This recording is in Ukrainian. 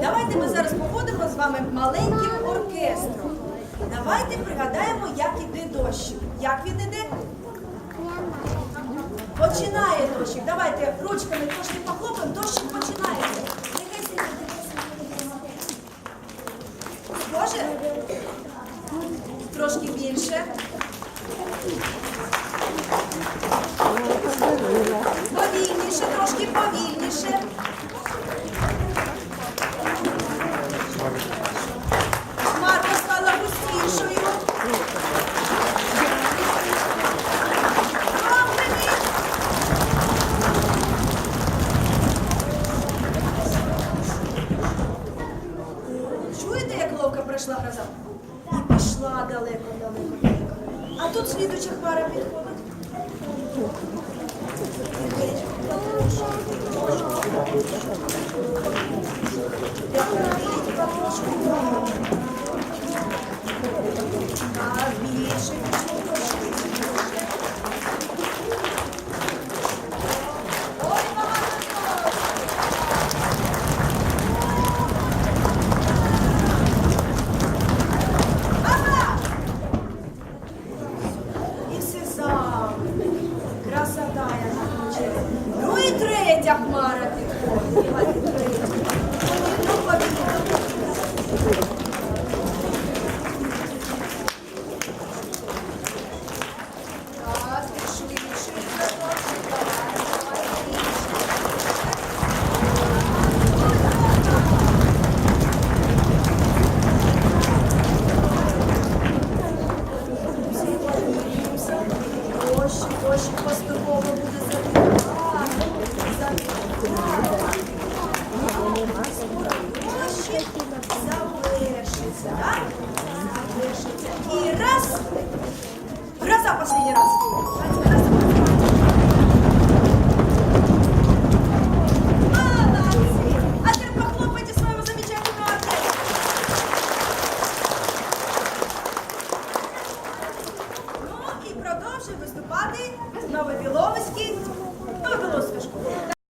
Давайте ми зараз походимо з вами маленьким оркестром. Давайте пригадаємо, як іде дощик. Як він іде? Починає дощик. Давайте ручками трошки похлопаємо, дощик починається. Тихесенько. Трошки більше. Повільніше, трошки повільніше. Пройшла гроза? І пішла далеко, далеко. А тут слідуча хмара підходить. Jack Mara. последний раз. Давайте, раз. Молодцы! А теперь похлопайте своего замечательного оркестра. Ну і продовжує виступати Новобіловський, Новобіловська школа.